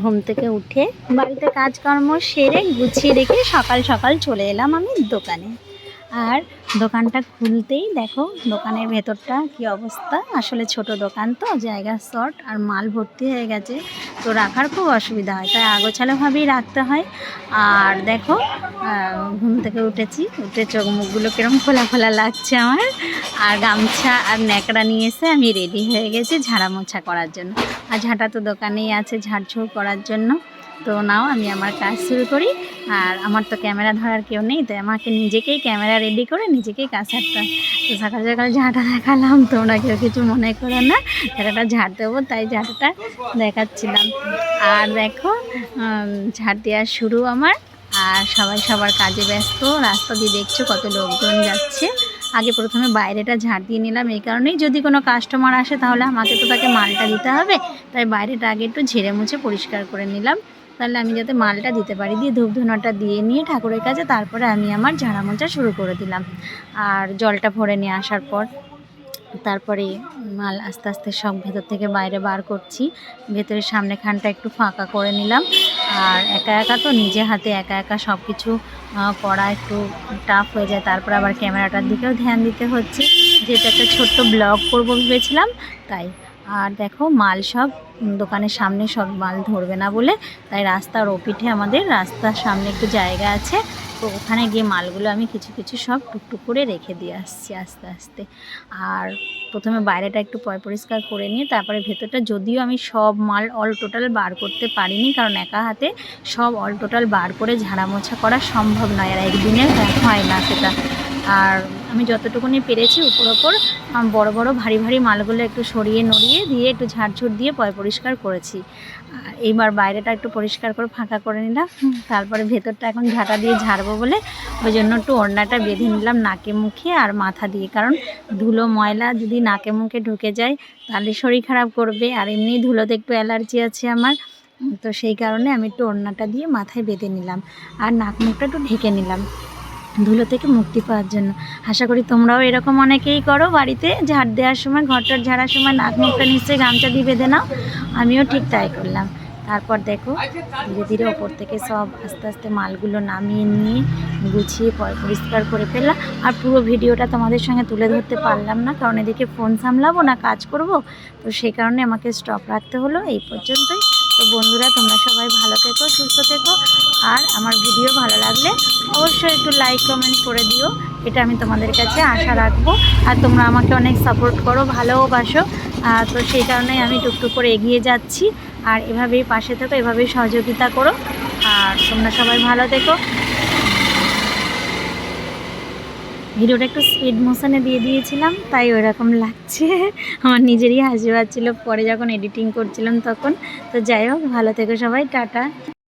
ঘুম থেকে উঠে বাড়িতে কাজকর্ম সেরে গুছিয়ে রেখে সকাল সকাল চলে এলাম আমি দোকানে। আর দোকানটা খুলতেই দেখো, দোকানের ভেতরটা কি অবস্থা? আসলে ছোট দোকান তো, জায়গা শর্ট আর মাল ভর্তি হয়ে গেছে। তো রাখার খুব অসুবিধা হয়, তাই আগোছালোভাবেই রাখতে হয়। আর দেখো ঘুম থেকে উঠেছি, উঠে চোখ মুখগুলো কিরম খোলা খোলা লাগছে আমার। আর গামছা আর ন্যাকড়া নিয়ে এসে আমি রেডি হয়ে গেছি ঝাড়া মোছা করার জন্য। আর ঝাঁটা তো দোকানেই আছে ঝাড়ঝুড় করার জন্য। তো নাও, আমি আমার কাজ শুরু করি। আর আমার তো ক্যামেরা ধরার কেউ নেই, তাই আমাকে নিজেকেই ক্যামেরা রেডি করে নিজেকেই কাজ সারতে তো সকাল সকাল ঝাঁটা দেখালাম, তোমরা কেউ কিছু মনে করো না। ঝাঁটাটা ঝাড় দেবো, তাই ঝাঁটাটা দেখাচ্ছিলাম। আর দেখো ঝাড় দেওয়া শুরু আমার। আর সবাই সবার কাজে ব্যস্ত, রাস্তা দিয়ে দেখছ কত লোকজন যাচ্ছে। আগে প্রথমে বাইরেটা ঝাঁট দিয়ে নিলাম, এই কারণেই যদি কোনো কাস্টমার আসে তাহলে আমাকে তো তাকে মালটা দিতে হবে। তাই বাইরেটা আগে একটু ঝেড়ে মুছে পরিষ্কার করে নিলাম। তাহলে আমি যাতে মালটা দিতে পারি, দিয়ে ধূপধুনাটা দিয়ে নিয়ে ঠাকুরের কাছে তারপরে আমি আমার ঝাড়া মোচা শুরু করে দিলাম। আর জলটা ভরে নিয়ে আসার পর তারপরে মাল আস্তে আস্তে সব ভেতর থেকে বাইরে বার করছি। ভেতরের সামনে খানটা একটু ফাঁকা করে নিলাম। আর একা একা তো নিজে হাতে একা একা সব কিছু করা একটু টাফ হয়ে যায়। তারপর আবার ক্যামেরাটার দিকেও ধ্যান দিতে হচ্ছে। যেহেতু একটা ছোট্ট ব্লগ করব ভেবেছিলাম, তাই আর দেখো, মাল সব দোকানের সামনে সব মাল ধরবে না বলে, তাই রাস্তার ওপিঠে আমাদের রাস্তার সামনে একটু জায়গা আছে। তো ওখানে গিয়ে মালগুলো আমি কিছু কিছু সব টুকটুক করে রেখে দিয়ে আসছি আস্তে আস্তে। আর প্রথমে বাইরেটা একটু পয় পরিষ্কার করে নিয়ে, তারপরে ভেতরটা যদিও আমি সব মাল অল টোটাল বার করতে পারিনি, কারণ একা হাতে সব অল টোটাল বার করে ঝাড়া মোছা করা সম্ভব নয়, আর একদিনে হয় না সেটা। আর আমি যতটুকুনি পেরেছি উপর ওপর বড় বড় ভারী ভারী মালগুলো একটু সরিয়ে নড়িয়ে দিয়ে একটু ঝাড়ঝুড় দিয়ে পয় পরিষ্কার করেছি। এইবার বাইরেটা একটু পরিষ্কার করে ফাঁকা করে নিলাম। তারপরে ভেতরটা এখন ঝাঁটা দিয়ে ঝাড়বো বলে ওই জন্য একটু ওড়নাটা বেঁধে নিলাম নাকে মুখে আর মাথা দিয়ে। কারণ ধুলো ময়লা যদি নাকে মুখে ঢুকে যায়, তাহলে শরীর খারাপ করবে। আর এমনি ধুলোতে একটু অ্যালার্জি আছে আমার। তো সেই কারণে আমি একটু ওড়নাটা দিয়ে মাথায় বেঁধে নিলাম। আর নাক মুখটা একটু ঢেকে নিলাম। ধুলো থেকে মুক্তি পাওয়ার জন্য। আশা করি তোমরাও এরকম অনেকেই করো। বাড়িতে ঝাড় দেওয়ার সময়, ঘরটার ঝাড়ার সময় নাক মুখটা নিশ্চয়ই গামছা দিয়ে বেঁধে নাও। আমিও ঠিক তাই করলাম। তারপর দেখো, ধীরে ধীরে ওপর থেকে সব আস্তে আস্তে মালগুলো নামিয়ে নিয়ে গুছিয়ে পরিষ্কার করে ফেললাম। আর পুরো ভিডিওটা তোমাদের সঙ্গে তুলে ধরতে পারলাম না। কারণ এদিকে ফোন সামলাবো না, কাজ করব। তো সেই কারণে আমাকে স্টপ রাখতে হলো। এই পর্যন্তই। তো বন্ধুরা, তোমরা সবাই ভালো থেকো, সুস্থ থেকো। আর আমার ভিডিও ভালো লাগলে অবশ্যই একটু লাইক কমেন্ট করে দিও। এটা আমি তোমাদের কাছে আশা রাখব। আর তোমরা আমাকে অনেক সাপোর্ট করো, ভালোবাসো। তো সেই কারণেই আমি টুকটুক করে এগিয়ে যাচ্ছি। আর এভাবেই পাশে থেকো, এভাবেই সহযোগিতা করো। আর তোমরা সবাই ভালো থেকো। ভিডিওটা একটু স্পিড মোশনে দিয়ে দিয়েছিলাম, তাই ওরকম লাগছে। আমার নিজেরই হাসি ছিল পরে যখন এডিটিং করছিলাম তখন। তো যাই হোক, ভালো থেকো সবাই, টাটা।